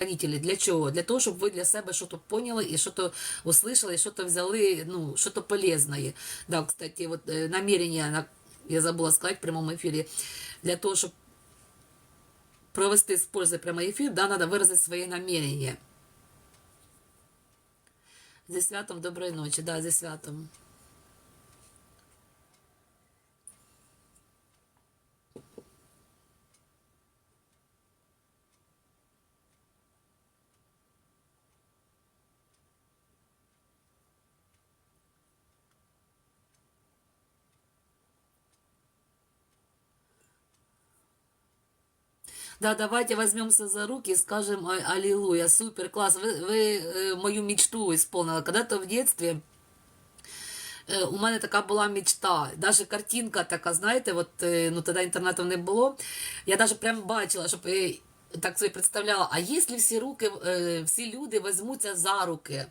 хранителі. Для чого? Для того, щоб ви для себе щось поняли і щось услышали, і щось взяли, ну, щось полезне. Да, кстати, вот э, намерение, я забула сказати в прямому ефірі, для того, щоб провести з пользою прямий ефір, да, треба виразити своє намерення. Зі святом доброї ночі, да, зі святом. Да, давайте возьмемся за руки и скажем «А- Аллилуйя, супер, класс. Вы, вы э, мою мечту исполнила. Когда-то в детстве е, у мене така була мечта. Даже картинка така, знаєте, от, е, ну тоді інтернету не було. Я даже прям бачила, щоб е, так собі представляла, а якщо всі руки, е, всі люди візьмуться за руки,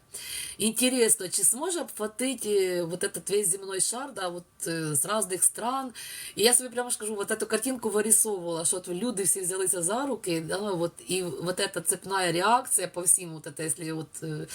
інтересно, чи зможе обхватити вот этот весь земной шар, да, вот, е, з різних стран. І я собі прямо ж кажу, вот эту картинку вирисовувала, що от люди всі взялися за руки, да, вот, і вот эта цепная реакція по всім, вот это, если вот, е,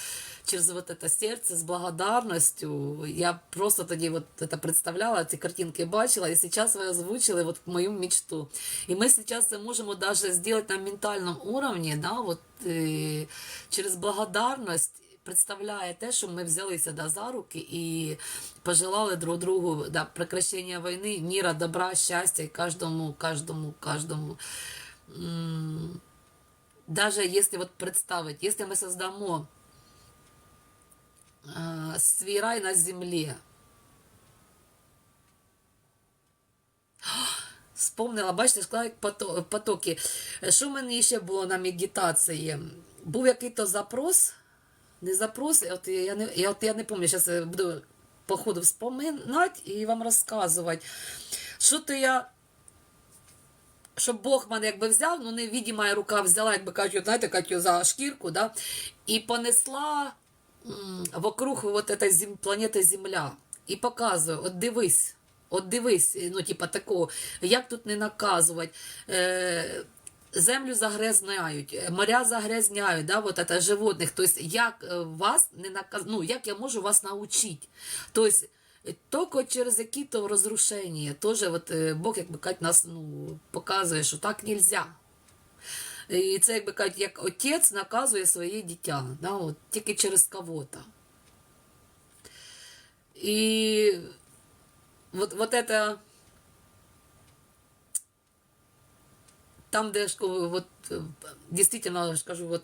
через вот это сердце з благодарністю, я просто тоді вот это представляла, ці картинки бачила, і зараз ви озвучили вот мою мечту. І ми зараз це можемо даже сделать на ментальному уровне, да, вот, е, через благодарність, представляє те, що ми взялися да, за руки і пожелали друг другу да, прекращення війни, міра, добра, щастя і кожному, кожному, кожному. Даже если вот представить, если мы создамо э, свій рай на землі. Вспомнила, бачите, сказала, потоки. Що в мене ще було на медитації? Був якийсь запрос, не запрос, от я не, я, от я не пам'ятаю, зараз буду по ходу вспоминати і вам розказувати. Що то я щоб Бог мене якби взяв, ну невідіма рука взяла, якби кажуть, знаєте, Катю, за шкірку, да, і понесла вокруг вот этой планети Земля. І показує, от дивись, от дивись, ну, типа такого, як тут не наказувати. Е, Землю загрязняють, е, моря загрязняють, да, вот это животних. Тобто, як е, вас не наказ... ну, як я можу вас навчити? Тобто, тільки через які-то розрушення. Теж от, е, Бог, як би кажуть, нас ну, показує, що так нельзя. І це, як би кажуть, як отець наказує своє дитя, да, от, тільки через кого-то. І вот, вот это там, где вот, е, действительно, скажу, вот это